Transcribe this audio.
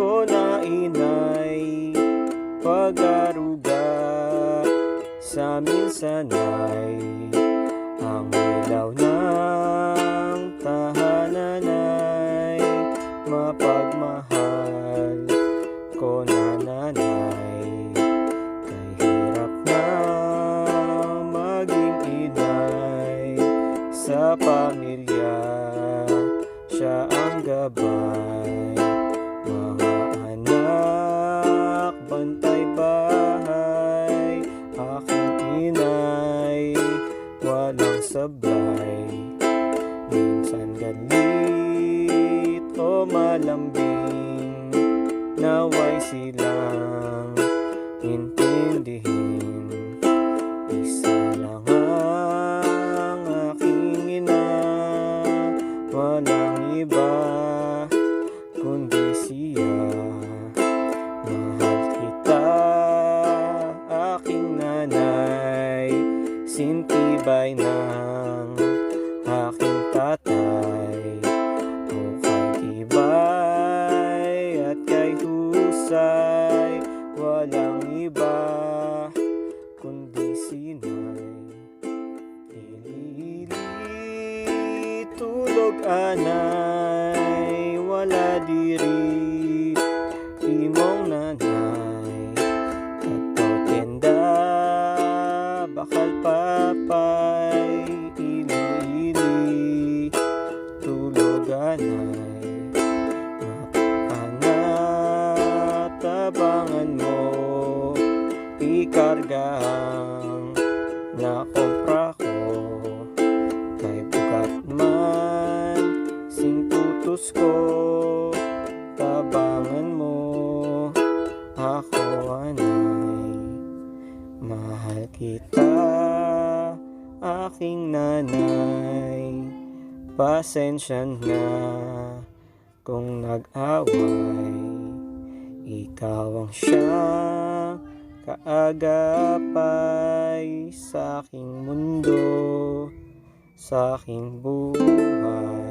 ko na inay Pag-aruga sa amin sanay Ang ilaw ng tahanan ay Mapagmahal ko na nanay. Kay hirap na maging inay Sa pamilya siya ang gabay. Sablay Minsan galit o malambing Naway silang intindihin. Isa lang ang aking ina Walang iba Sintibay ng aking tatay. O kay tibay at kay husay Walang iba kundi sinay Ilili tulog anay Tulog anay Tabangan mo Ikargang Nakompra ko. Kay bukat man Sing putos ko Tabangan mo. Ako anay Mahal kita Aking nanay Pasensya na Kung nag-away Ikaw ang siyang kaagapay sa aking mundo, sa aking buhay.